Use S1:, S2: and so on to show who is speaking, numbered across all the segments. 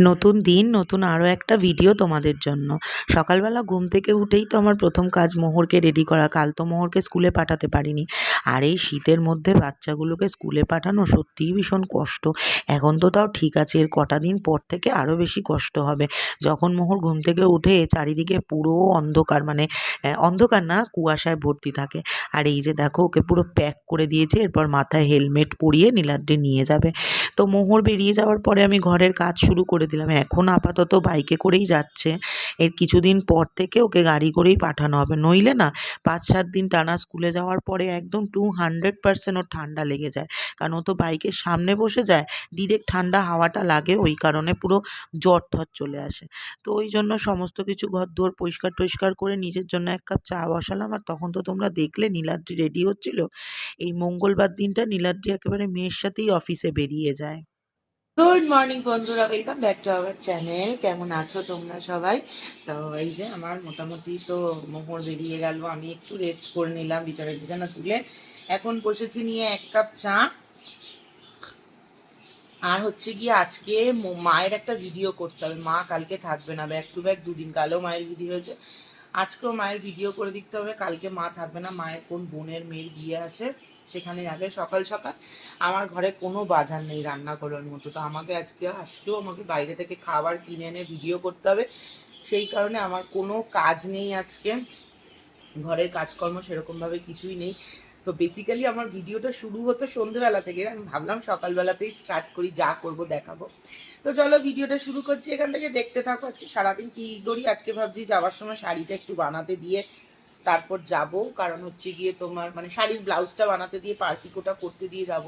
S1: নতুন দিন, নতুন আরও একটা ভিডিও তোমাদের জন্য। সকালবেলা ঘুম থেকে উঠেই তো আমার প্রথম কাজ মোহরকে রেডি করা। কাল তো মোহরকে স্কুলে পাঠাতে পারিনি। আর এই শীতের মধ্যে বাচ্চাগুলোকে স্কুলে পাঠানো সত্যিই ভীষণ কষ্ট। এখন তো তাও ঠিক আছে, এর কটা দিন পর থেকে আরও বেশি কষ্ট হবে। যখন মোহর ঘুম থেকে উঠে চারিদিকে পুরো অন্ধকার মানে অন্ধকার না, কুয়াশায় ভর্তি থাকে। আর এই যে দেখো, ওকে পুরো প্যাক করে দিয়েছে, এরপর মাথায় হেলমেট পরিয়ে নীলাদ্রি নিয়ে যাবে। তো মোহর বেরিয়ে যাওয়ার পরে আমি ঘরের কাজ শুরু করে দিলাম। এখন আপাতত বাইকে করেই যাচ্ছে। এর কিছুদিন পর থেকে ওকে গাড়ি করেই পাঠানো হবে। নইলে না পাঁচ সাত দিন টানা স্কুলে যাওয়ার পরে একদম টু হান্ড্রেড পার্সেন্ট ওর ঠান্ডা লেগে যায়। কারণ ও তো বাইকের সামনে বসে যায় ডিরেক্ট ঠান্ডা হাওয়াটা লাগে, ওই কারণে পুরো জ্বর ঠর চলে আসে। তো ওই জন্য সমস্ত কিছু ঘর দুয়ার পরিষ্কার টরিষ্কার করে নিজের জন্য এক কাপ চা বসালাম। আর তখন তো তোমরা দেখলে, নীলাদ্রি রেডি হচ্ছিল। এই মঙ্গলবার দিনটা নীলাদ্রি একেবারে মেয়ের সাথেই অফিসে বেরিয়ে যায়। গুড মর্নিং বন্ধুরা। Welcome back to our channel কেমন আছো তোমরা সবাই? তো এই যে আমার মোটামুটি তো মোহর বেরিয়ে গেল। আমি একটু রেস্ট করে নিলাম ভিতরে বিছানা তুলে। এখন বসেছি নিয়ে এক কাপ চা। আর হচ্ছে গিয়ে আজকে মায়ের একটা ভিডিও করতে হবে। মা কালকে থাকবে না। ব্যাক টু ব্যাক দুদিন কালেও মায়ের ভিডিও হয়েছে। আজকেও মায়ের ভিডিও করে দিতে হবে। কালকে মা থাকবে না। মায়ের কোন বোনের মেয়ের বিয়ে আছে সেখানে যাবে সকাল সকাল। আমার ঘরে কোনো বাজার নেই রান্না করার মতো। তো আমাকে আজকে, আজকেও আমাকে বাইরে থেকে খাবার কিনে এনে ভিডিও করতে হবে। সেই কারণে আমার কোনো কাজ নেই আজকে। ঘরের কাজকর্ম সেরকমভাবে কিছুই নেই। তো বেসিক্যালি আমার ভিডিওটা শুরু হতো সন্ধ্যেবেলা থেকে। আমি ভাবলাম সকালবেলাতেই স্টার্ট করি, যা করব দেখাবো। তো চলো ভিডিওটা শুরু করছি, এখান থেকে দেখতে থাকো আজকে সারাদিন কি করি। আজকে ভাবছি যাওয়ার সময় শাড়িটা একটু বানাতে দিয়ে তারপর যাব। কারণ হচ্ছে গিয়ে তোমার মানে শাড়ির ব্লাউজটা বানাতে দিয়ে পার্টিকোটা করতে দিয়ে যাব।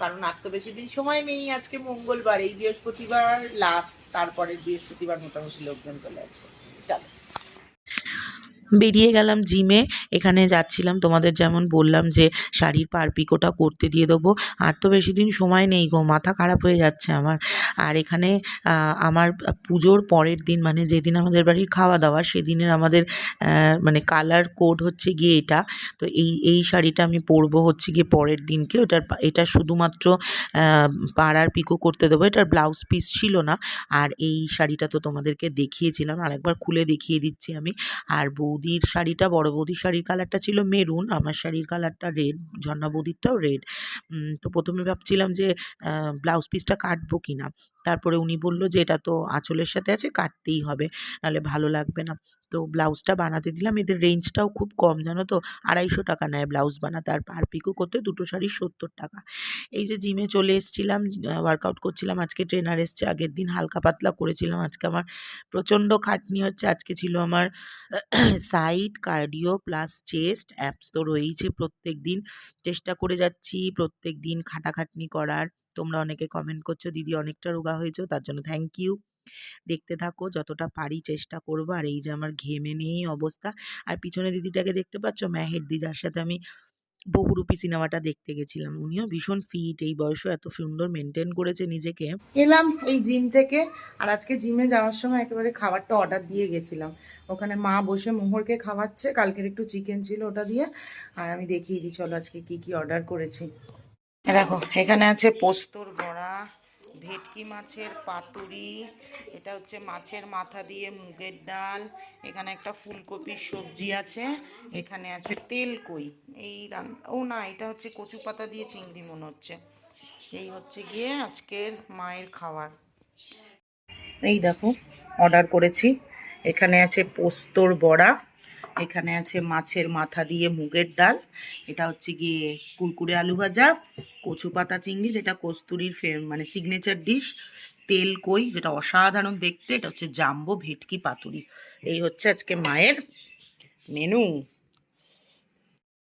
S1: কারণ আর তো বেশি দিন সময় নেই আজকে মঙ্গলবার, এই বৃহস্পতিবার লাস্ট তারপরের বৃহস্পতিবার মোটামুটি লোকজন চলে আসবে। চলো। বেরিয়ে গেলাম জিমে এখানে যাচ্ছিলাম, তোমাদের যেমন বললাম যে শাড়ির পারপিকোটা করতে দিয়ে দেবো। আর তো বেশি দিন সময় নেই গো, মাথা খারাপ হয়ে যাচ্ছে আমার। আর এখানে আমার পুজোর পরের দিন মানে যেদিন আমাদের বাড়ির খাওয়া দাওয়া সেদিনের আমাদের মানে কালার কোড হচ্ছে গিয়ে এটা। তো এই এই শাড়িটা আমি পরবো হচ্ছে গিয়ে পরের দিনকে। ওটার এটা শুধুমাত্র পাড়ার পিকো করতে দেবো। এটার ব্লাউজ পিস ছিল না। আর এই শাড়িটা তো তোমাদেরকে দেখিয়েছিলাম। আর একবার খুলে দেখিয়ে দিচ্ছি আমি। আর বৌদির শাড়িটা, বড় বৌদির শাড়ির কালারটা ছিল মেরুন আমার শাড়ির কালারটা রেড ঝর্ণা বৌদিরটাও রেড তো প্রথমে ভাবছিলাম যে ব্লাউজ পিসটা কাটবো কি না তারপরে উনি বলল যে, এটা তো আঁচলের সাথে আছে, কাটতেই হবে, নাহলে ভালো লাগবে না। তো ব্লাউজটা বানাতে দিলাম, এদের রেঞ্জটাও খুব কম, জানো তো? আড়াইশো টাকা নেয় ব্লাউজ বানাতে, আর পার পিকো করতে দুটো শাড়ি সত্তর টাকা। এই যে জিমে চলে এসেছিলাম ওয়ার্কআউট করছিলাম, আজকে ট্রেনার এসছে, আগের দিন হালকা পাতলা করেছিলাম, আজকে আমার প্রচণ্ড খাটনি হচ্ছে, আজকে ছিল আমার side cardio plus chest abs তো রয়েইছে প্রত্যেক দিন চেষ্টা করে যাচ্ছি প্রত্যেক দিন খাটাখাটনি করার। তোমরা অনেকে কমেন্ট করছ, দিদি অনেকটা রোগা হয়েছো, তার জন্য থ্যাংক ইউ দেখতে থাকো, যতটা পারি চেষ্টা করব, আর এই যে আমার ঘেমে নিয়েই অবস্থা। আর পিছনে দিদিটাকে দেখতে পাচ্ছ? মেহেরদি যার সাথে আমি বহুরূপী সিনেমাটা দেখতে গেছিলাম। উনিও ভীষণ ফিট এই বয়সও এত সুন্দর মেনটেন করেছে নিজেকে। এলাম এই জিম থেকে, আর আজকে জিমে যাওয়ার সময় একেবারে খাবারটা অর্ডার দিয়ে গেছিলাম। ওখানে মা বসে মোহরকে খাওয়াচ্ছে, কালকের একটু চিকেন ছিল ওটা দিয়ে। আর আমি দেখিয়ে দিই, চলো আজকে কি কি অর্ডার করেছি। দেখো, এখানে আছে পোস্তর বড়া, ভেটকি মাছের পাতুরি, এটা হচ্ছে মাছের মাথা দিয়ে মুগের ডাল, এখানে একটা ফুলকপির সবজি আছে, এখানে আছে তেল কই, এই ও না, এটা হচ্ছে কচু পাতা দিয়ে চিংড়ি মনে হচ্ছে, এই হচ্ছে গিয়ে আজকের মায়ের খাবার এই দেখো, অর্ডার করেছি, এখানে আছে পোস্তর বড়া এখানে আছে মাছের মাথা দিয়ে মুগের ডাল, এটা হচ্ছে গিয়ে কুরকুরে আলু ভাজা, কচু পাতা চিংড়ি, যেটা কস্তুরির মানে সিগনেচার ডিশ তেল, কই, যেটা অসাধারণ দেখতে, এটা হচ্ছে জাম্বো ভেটকি পাতুরি। এই হচ্ছে আজকে মায়ের মেনু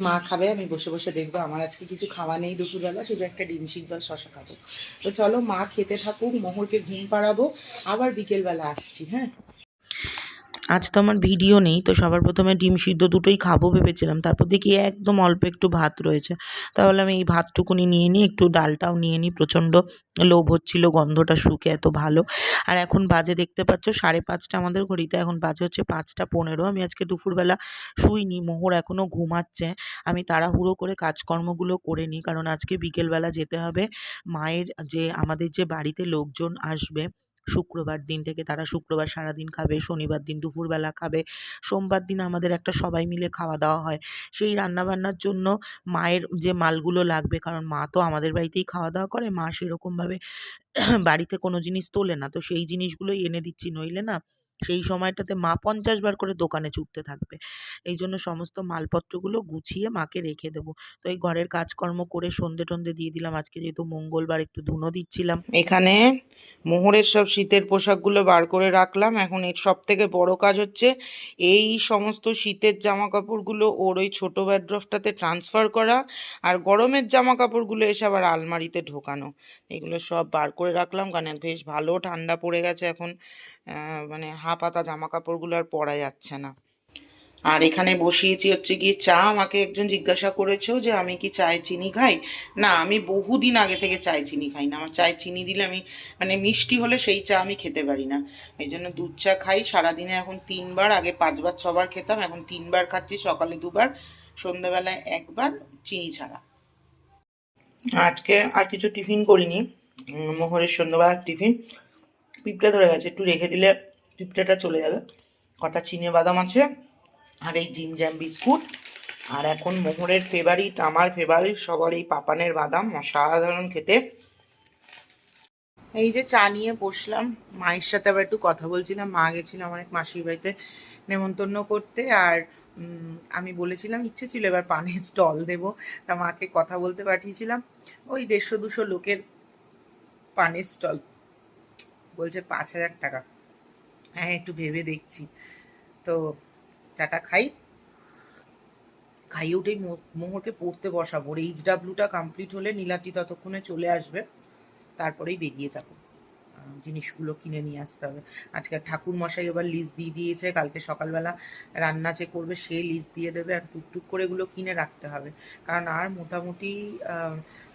S1: মা খাবে, আমি বসে বসে দেখব, আমার আজকে কিছু খাওয়া নেই দুপুরবেলা, শুধু একটা ডিম সিদ্ধ আর শশা খাব। তো চলো মা খেতে থাকুক, মোহরকে ঘুম পাড়াবো, আবার বিকেলবেলা আসছি হ্যাঁ? আজ তো আমার ভিডিও নেই, তো সবার প্রথমে ডিম সিদ্ধ দুটোই খাব ভেবেছিলাম। তারপর দেখি একদম অল্প একটু ভাত রয়েছে। তাহলে আমি এই ভাতটুকুনি নিয়ে নিই, একটু ডালটাও নিয়ে নিই। প্রচণ্ড লোভ হচ্ছিল, গন্ধটা শুকে এত ভালো। আর এখন বাজে দেখতে পাচ্ছ, সাড়ে পাঁচটা আমাদের ঘড়িতে, এখন বাজে হচ্ছে পাঁচটা পনেরো। আমি আজকে দুপুরবেলা শুইনি, মোহর এখনও ঘুমাচ্ছে। আমি তাড়াহুড়ো করে কাজকর্মগুলো করে নিই, কারণ আজকে বিকেলবেলা যেতে হবে। মায়ের যে, আমাদের যে বাড়িতে লোকজন আসবে শুক্রবার দিন থেকে তারা শুক্রবার সারাদিন খাবে, শনিবার দিন দুপুরবেলা খাবে। সোমবার দিন আমাদের একটা সবাই মিলে খাওয়া দাওয়া হয়। সেই রান্নাবান্নার জন্য মায়ের যে মালগুলো লাগবে, কারণ মা তো আমাদের বাড়িতেই খাওয়া দাওয়া করে, মা সেরকমভাবে বাড়িতে কোনো জিনিস তোলে না। তো সেই জিনিসগুলোই এনে দিচ্ছি, নইলে না সেই সময়টাতে মা পঞ্চাশ বার করে দোকানে ছুটতে থাকবে। এই জন্য সমস্ত মালপত্রগুলো গুছিয়ে মাকে রেখে দেবো। তো এই ঘরের কাজকর্ম করে সন্ধে টন্ধে দিয়ে দিলাম। আজকে যেহেতু মঙ্গলবার, একটু ধুনো দিচ্ছিলাম।
S2: এখানে মোহরের সব শীতের পোশাকগুলো বার করে রাখলাম। এখন এর সব থেকে বড় কাজ হচ্ছে এই সমস্ত শীতের জামা কাপড়গুলো ওর ওই ছোটো ব্যাড্রফটাতে ট্রান্সফার করা আর গরমের জামা কাপড়গুলো এসে আবার আলমারিতে ঢোকানো। এগুলো সব বার করে রাখলাম। কারণ বেশ ভালো ঠান্ডা পড়ে গেছে এখন। মানে হা পাতা জামা কাপড়গুলো আর পরা যাচ্ছে না। আর এখানে বসিয়েছি হচ্ছে গিয়ে চা। আমাকে একজন জিজ্ঞাসা করেছ যে আমি কি চায়ে চিনি খাই? না, আমি বহুদিন আগে থেকে চায়ে চিনি খাই না। আমার চায়ে চিনি দিলে আমি মানে মিষ্টি হলে সেই চা আমি খেতে পারি না। এই জন্য দুধ চা খাই। সারাদিনে এখন তিনবার, আগে পাঁচবার, ছবার খেতাম। এখন তিনবার খাচ্ছি, সকালে দুবার, সন্ধ্যেবেলায় একবার চিনি ছাড়া। আজকে আর কিছু টিফিন করিনি। মোহরের সন্ধ্যাবেলার টিফিন। পিঁপড়ে ধরে গেছে। একটু রেখে দিলে পিঁপড়েটা চলে যাবে। কটা চিনে বাদাম আছে। আর এই জিম জ্যাম বিস্কুট। আর এখন মোহরের ফেভারিট আমার ফেভারিট সবার এই পাপানের বাদাম, অসাধারণ খেতে। এই যে চা নিয়ে বসলাম, মায়ের সাথে আবার একটু কথা বলছিলাম। মা গেছিলাম অনেক মাসির বাড়িতে নেমন্তন্ন করতে আর আমি বলেছিলাম, ইচ্ছে ছিল এবার পানের স্টল দেব। তা মাকে কথা বলতে পাঠিয়েছিলাম। ওই দেড়শো দুশো লোকের পানের স্টল। বলছে পাঁচ হাজার টাকা। হ্যাঁ একটু ভেবে দেখছি। তো চাটা খাই। খাইয়ে উঠেই মোহরকে পড়তে বসাবো। এইচ ডাব্লিউটা কমপ্লিট হলে নীলাটি ততক্ষণে চলে আসবে। তারপরেই বেরিয়ে যাব। জিনিসগুলো কিনে নিয়ে আসতে হবে। আজকে ঠাকুর মশাই এবার লিস্ট দিয়ে দিয়েছে। কালকে সকালবেলা রান্না যে করবে সে লিস্ট দিয়ে দেবে। আর টুকটুক করে এগুলো কিনে রাখতে হবে। কারণ আর মোটামুটি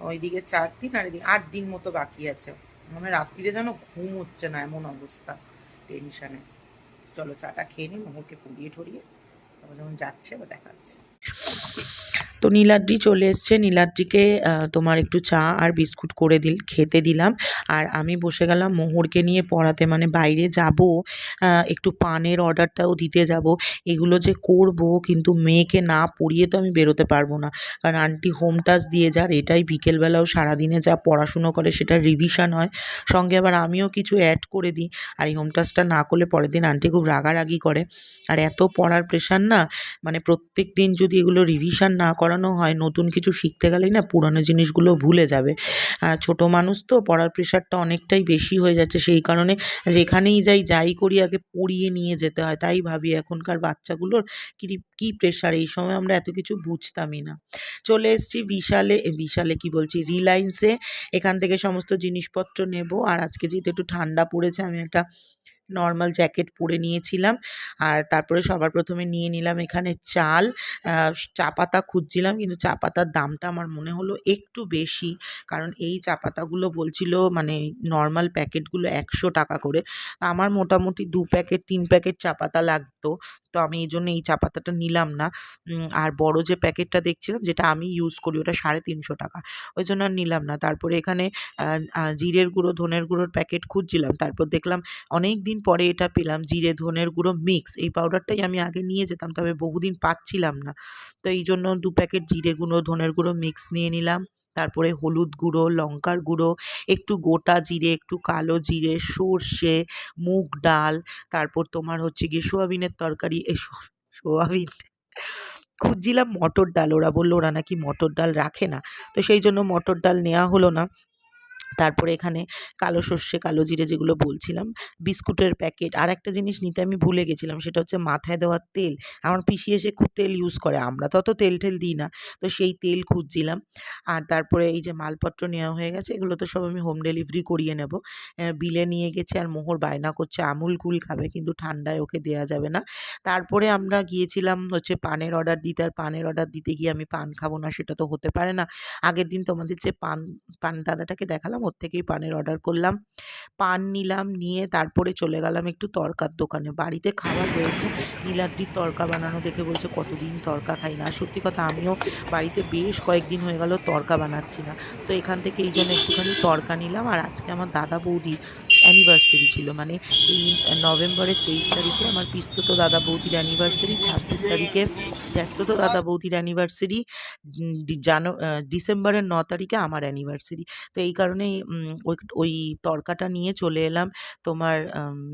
S2: ওইদিকে চার দিন আর এদিকে আট দিন মতো বাকি আছে। মানে রাত্রিরে যেন ঘুম হচ্ছে না এমন অবস্থা। টেনশনে চলো চাটা খেয়ে নিই মোহরকে পুড়িয়ে ঠরিয়ে তারপর যখন যাচ্ছে বা দেখাচ্ছে।
S1: তো নীলাদ্রি চলে এসছে। নীলাদ্রিকে তোমার একটু চা আর বিস্কুট করে দিল, খেতে দিলাম। আর আমি বসে গেলাম মোহরকে নিয়ে পড়াতে মানে বাইরে যাব একটু পানের অর্ডারটাও দিতে যাব। এগুলো যে করব, কিন্তু মেয়েকে না পড়িয়ে তো আমি বেরোতে পারব না। কারণ আন্টি হোম টাচ দিয়ে যার, এটাই বিকেলবেলাও সারাদিনে যা পড়াশুনো করে সেটা রিভিশন হয়। সঙ্গে আবার আমিও কিছু অ্যাড করে দিই। আর এই হোম টাচটা না করলে পরের দিন আন্টি খুব রাগারাগি করে। আর এত পড়ার প্রেশার না মানে প্রত্যেক দিন যদি এগুলো রিভিশন না করানো হয়, নতুন কিছু শিখতে গেলেই না পুরনো জিনিসগুলো ভুলে যাবে। ছোটো মানুষ তো পড়ার প্রেশারটা অনেকটাই বেশি হয়ে যাচ্ছে, সেই কারণে যেখানেই যাই যাই করি আগে পড়িয়ে নিয়ে যেতে হয়, তাই ভাবি এখনকার বাচ্চাগুলোর কী কী প্রেশার এই সময় আমরা এত কিছু বুঝতামই না। চলে এসেছি বিশালে বিশালে কি বলছি? রিলায়েন্সে এখান থেকে সমস্ত জিনিসপত্র নেব, আর আজকে যেহেতু একটু ঠান্ডা পড়েছে, আমি একটা নর্মাল জ্যাকেট পরে নিয়েছিলাম। আর তারপরে সবার প্রথমে নিয়ে নিলাম এখানে চাল। চা পাতা খুঁজছিলাম কিন্তু চা পাতার দামটা আমার মনে হলো একটু বেশি। কারণ এই চা পাতাগুলো বলছিল মানে নর্মাল প্যাকেটগুলো একশো টাকা করে। আমার মোটামুটি দু প্যাকেট, তিন প্যাকেট চা পাতা লাগতো। তো আমি এই জন্য এই চা পাতাটা নিলাম না। আর বড় যে প্যাকেটটা দেখছিলাম যেটা আমি ইউজ করি ওটা সাড়ে তিনশো টাকা। ওই জন্য আর নিলাম না। তারপরে এখানে জিরের গুঁড়ো, ধনের গুঁড়োর প্যাকেট খুঁজছিলাম। তারপর দেখলাম অনেক দিন পরে এটা পেলাম, জিরে, ধনের গুঁড়ো মিক্স এই পাউডারটাই আমি আগে নিয়ে যেতাম, তবে বহুদিন পাচ্ছিলাম না। তো এই জন্য দু প্যাকেট জিরে গুঁড়ো, ধনের গুঁড়ো মিক্স নিয়ে নিলাম। তারপরে হলুদ গুঁড়ো, লঙ্কার গুঁড়ো, একটু গোটা জিরে, একটু কালো জিরে, সর্ষে, মুগ ডাল, তারপর তোমার হচ্ছে গিয়ে সোয়াবিনের তরকারি, এ সো- সোয়াবিন। খুঁজছিলাম মটর ডাল, ওরা বলল ওরা নাকি মটর ডাল রাখে না। তো সেই জন্য মটর ডাল নেওয়া হলো না। তারপরে এখানে কালো সর্ষে, কালো জিরে যেগুলো বলছিলাম, বিস্কুটের প্যাকেট। আর একটা জিনিস নিতে আমি ভুলে গেছিলাম, সেটা হচ্ছে মাথায় দেওয়ার তেল। আমার পিসি এসে খুব তেল ইউজ করে, আমরা তো অত তেল টেল দিই না। তো সেই তেল খুঁজছিলাম। আর তারপরে এই যে মালপত্র নেওয়া হয়ে গেছে, এগুলো তো সব আমি হোম ডেলিভারি করিয়ে নেব। বিলে নিয়ে গেছে আর মোহর বায়না করছে, আমুল কুল খাবে, কিন্তু ঠান্ডায় ওকে দেওয়া যাবে না। তারপরে আমরা গিয়েছিলাম হচ্ছে পানের অর্ডার দিতে, আর পানের অর্ডার দিতে গিয়ে আমি পান খাব না, সেটা তো হতে পারে না। আগের দিন তোমাদের যে পান পান দাদাটাকে দেখালাম ওর থেকেই পানের অর্ডার করলাম। পান নিলাম, নিয়ে তারপরে চলে গেলাম একটু তরকার দোকানে। বাড়িতে খাবার রয়েছে, নীলাদ্রির তরকা বানানো দেখে বলছে, কতদিন তরকা খাই না? সত্যি কথা, আমিও বাড়িতে বেশ কয়েকদিন হয়ে গেল তরকা বানাচ্ছি না। তো এখান থেকে এই জন্য একটুখানি তরকা নিলাম। আর আজকে আমার দাদা বৌদি অ্যানিভার্সারি ছিল। মানে এই নভেম্বরের তেইশ তারিখে আমার পিস্তত দাদা বৌদির অ্যানিভার্সারি ছাব্বিশ তারিখে জ্যাঠতো দাদা বৌদির অ্যানিভার্সারি জানো ডিসেম্বরের ন তারিখে আমার অ্যানিভার্সারি তো এই কারণেই ওই ওই তরকাটা নিয়ে চলে এলাম তোমার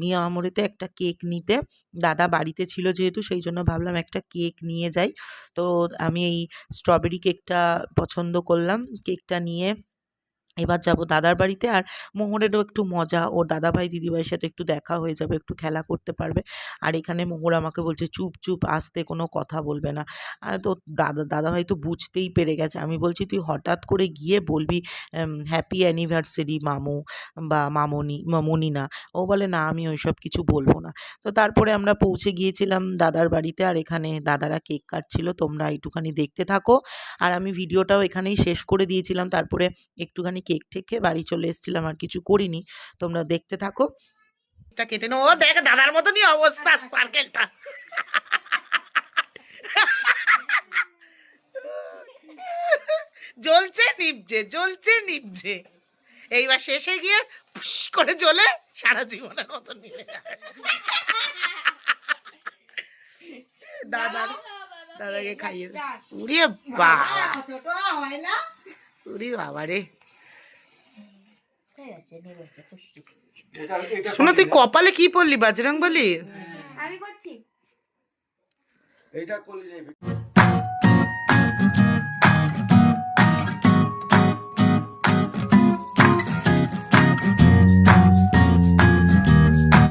S1: মিয়া আমরেতে একটা কেক নিতে। দাদা বাড়িতে ছিল যেহেতু, সেই জন্য ভাবলাম একটা কেক নিয়ে যাই। তো আমি এই স্ট্রবেরি কেকটা পছন্দ করলাম। কেকটা নিয়ে এবার যাব দাদার বাড়িতে আর মোহরেরও একটু মজা। ওর দাদাভাই, দিদিভাইয়ের সাথে একটু দেখা হয়ে যাবে, একটু খেলা করতে পারবে। আর এখানে মোহর আমাকে বলছে, চুপ চুপ, আসতে কোনো কথা বলবে না। আর তো দাদা, দাদাভাই তো বুঝতেই পেরে গেছে। আমি বলছি, তুই হঠাৎ করে গিয়ে বলবি হ্যাপি অ্যানিভার্সারি মামু বা মামনি মামনি না? ও বলে, না, আমি ওইসব কিছু বলব না। তো তারপরে আমরা পৌঁছে গিয়েছিলাম দাদার বাড়িতে আর এখানে দাদারা কেক কাটছিল। তোমরা একটুখানি দেখতে থাকো। আর আমি ভিডিওটাও এখানেই শেষ করে দিয়েছিলাম। তারপরে একটুখানি কেক ঠেকে বাড়ি চলে এসেছিলাম আর কিছু করিনি। তোমরা দেখতে থাকো।
S2: এটা কেটে নো ও দেখ দাদার মতনই অবস্থা স্পার্কেলটা জ্বলছে নিভছে জ্বলছে নিভছে। এইবার শেষে গিয়ে ফুস করে জ্বলে সারা জীবনের মতন নিভে যাবে। দাদা দাদাকে খাইয়ে দে। উড়ি বাবা। উড়ি বাবা রে। শোনো তুই কপালে কি পড়লি? বাজরং বলির
S3: আমি করছি।
S4: এইটা করলে